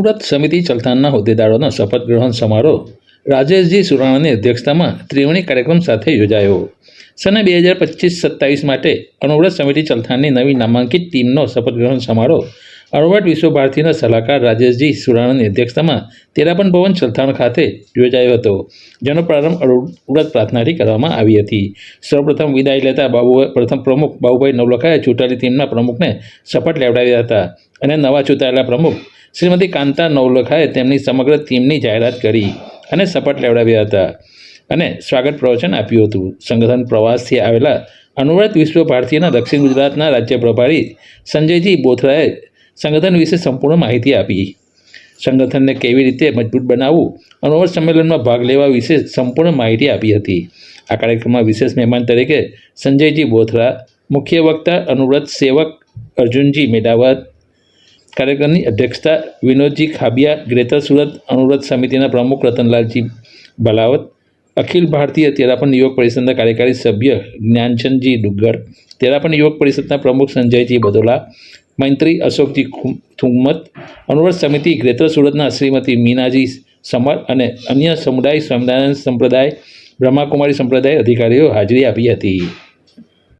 અણુવ્રત સમિતિ ચલથાણના હોદ્દેદારોનો શપથ ગ્રહણ સમારોહ રાજેશજી સુરાણાની અધ્યક્ષતામાં ત્રિવેણી કાર્યક્રમ સાથે યોજાયો. સને બે હજાર પચીસ સત્તાવીસ માટે અનુવ્રત સમિતિ ચલથાણની નવી નામાંકિત ટીમનો શપથ ગ્રહણ સમારોહ અણુવ્રત વિશ્વ ભારતીના સલાહકાર રાજેશજી સુરાણાની અધ્યક્ષતામાં તેરાપન ભવન ચલથાણ ખાતે યોજાયો હતો, જેનો પ્રારંભ અણુવ્રત પ્રાર્થનાથી કરવામાં આવી હતી. સૌપ્રથમ વિદાય લેતા બાબુ પ્રથમ પ્રમુખ બાબુભાઈ નવલખાએ ચૂંટાયેલી ટીમના પ્રમુખને શપથ લેવડાવ્યા હતા અને નવા ચૂંટાયેલા પ્રમુખ શ્રીમતી કાંતા નવલખાએ તેમની સમગ્ર ટીમની જાહેરાત કરી અને શપથ લેવડાવ્યા હતા અને સ્વાગત પ્રવચન આપ્યું હતું. સંગઠન પ્રવાસથી આવેલા અનુવ્રત વિશ્વ ભારતીયના દક્ષિણ ગુજરાતના રાજ્ય પ્રભારી સંજયજી બોથરાએ સંગઠન વિશે સંપૂર્ણ માહિતી આપી. સંગઠનને કેવી રીતે મજબૂત બનાવવું અનુવર સંમેલનમાં ભાગ લેવા વિશે સંપૂર્ણ માહિતી આપી હતી. આ કાર્યક્રમમાં વિશેષ મહેમાન તરીકે સંજયજી બોથરા, મુખ્ય વક્તા અનુવ્રત સેવક અર્જુનજી મેડાવત કાર્યક્રમની અધ્યક્ષતા વિનોદજી ખાબિયા, ગ્રેટર સુરત અનુવ્રત સમિતિના પ્રમુખ રતનલાલજી બલાવત, અખિલ ભારતીય તેરાપન યુવક પરિષદના કાર્યકારી સભ્ય જ્ઞાનચંદજી ડુગ્ગર, તેરાપન યુવક પરિષદના પ્રમુખ સંજયજી બદોલા મંત્રી અશોકજી થુમ્મત અનુવ્રત સમિતિ ગ્રેટર સુરતના શ્રીમતી મીનાજી સમર અને અન્ય સમુદાય સ્વામિનારાયણ સંપ્રદાય, બ્રહ્માકુમારી સંપ્રદાય અધિકારીઓ હાજરી આપી હતી.